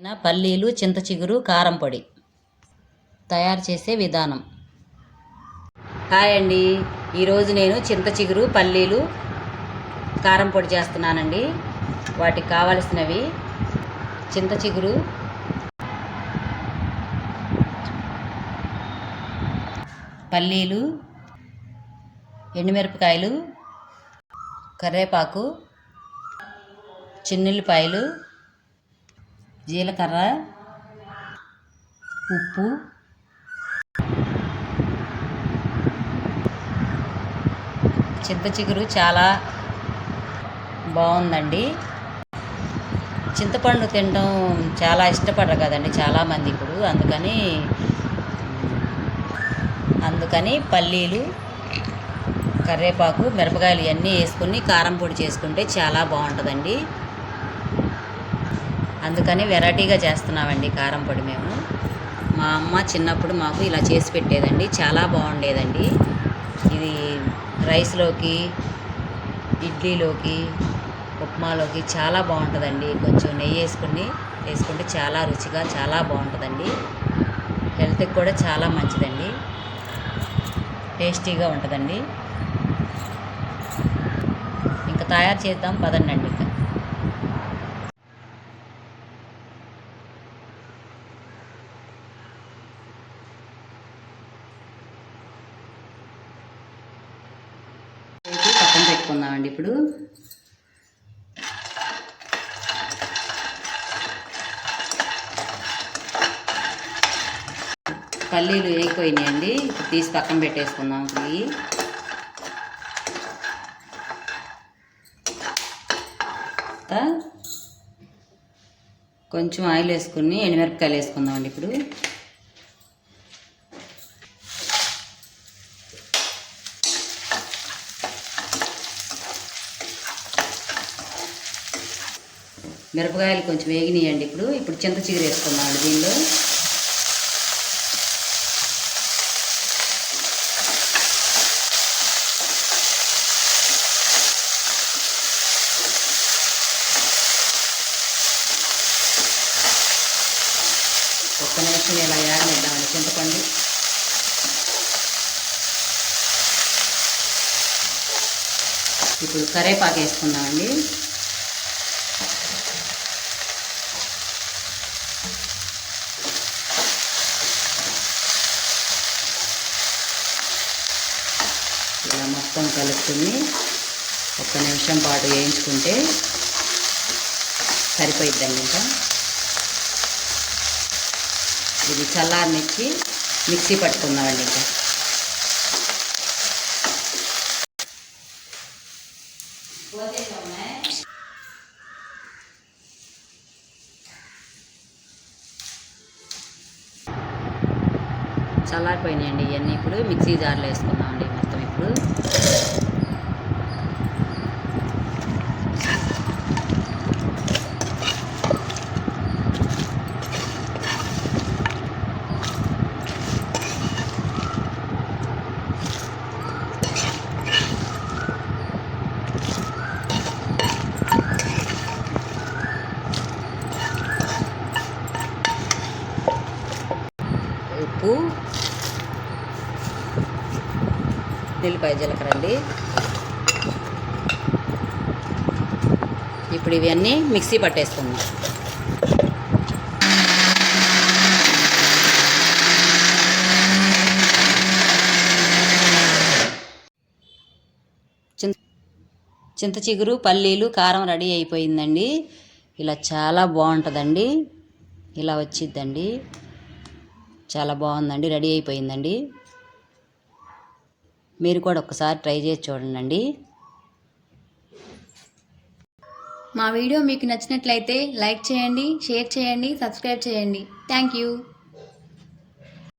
పల్లీలు చింత చిగురు కారం పొడి తయారు చేసే విధానం. హాయ్ అండి. ఈరోజు నేను చింత చిగురు పల్లీలు కారం పొడి చేస్తున్నానండి. వాటికి కావలసినవి చింత చిగురు పల్లీలు ఎండుమిరపకాయలు కరివేపాకు చిన్నుల్లిపాయలు జీలకర్ర ఉప్పు. చింత చిగురు చాలా బాగుందండి. చింతపండు తినడం చాలా ఇష్టపడరు కదండి చాలామంది ఇప్పుడు. అందుకని అందుకని పల్లీలు కరివేపాకు మిరపకాయలు ఇవన్నీ వేసుకుని కారం పొడి చేసుకుంటే చాలా బాగుంటుందండి. అందుకని వెరైటీగా చేస్తున్నామండి కారం పొడి మేము. మా అమ్మ చిన్నప్పుడు మాకు ఇలా చేసి పెట్టేదండి చాలా బాగుండేదండి. ఇది రైస్లోకి ఇడ్లీలోకి ఉప్మాలోకి చాలా బాగుంటుందండి. కొంచెం నెయ్యి వేసుకుని వేసుకుంటే చాలా రుచిగా చాలా బాగుంటుందండి. హెల్త్కి కూడా చాలా మంచిదండి. టేస్టీగా ఉంటుందండి. ఇంకా తయారు చేద్దాం పదండి ఇంకా. పక్కన ఇప్పుడు. పల్లీలు వేగిపోయినాయండి. అండి తీసి పక్కన పెట్టేసుకుందాం ఇప్పుడు ఇవి. కొంచెం ఆయిల్ వేసుకుని ఎండుమిరపకాయలు వేసుకుందామండి ఇప్పుడు. మిరపకాయలు కొంచెం వేగినాయండి ఇప్పుడు. ఇప్పుడు చింత చిగురు వేసుకుందామండి దీనిలో. ఒక్క నిమిషం ఇలా ఏడనిద్దామండి చింతపండు. ఇప్పుడు కరేపాకు వేసుకుందామండి. ఇలా మొత్తం కలుపుకుని ఒక్క నిమిషం పాటు వేయించుకుంటే సరిపోయిద్దండి ఇంకా. ఇది చల్లారనిచ్చి మిక్సీ పట్టుకుందామండి ఇంకా. చల్లారిపోయినాయండి ఇవన్నీ ఇప్పుడు మిక్సీ జార్లో వేసుకున్నామండి మొత్తం ఇప్పుడు ఉప్పు ఎల్లిపాయ జీలకర్ర అండి. ఇప్పుడు ఇవన్నీ మిక్సీ పట్టేసుకుందాం. చింత చింత చిగురు పల్లీలు కారం రెడీ అయిపోయిందండి. ఇలా చాలా బాగుంటుందండి. ఇలా వచ్చిద్దండి. చాలా బాగుందండి. రెడీ అయిపోయిందండి. మీరు కూడా ఒకసారి ట్రై చేసి చూడండి మా వీడియో మీకు నచ్చినట్లయితే లైక్ చేయండి షేర్ చేయండి సబ్స్క్రైబ్ చేయండి. Thank you.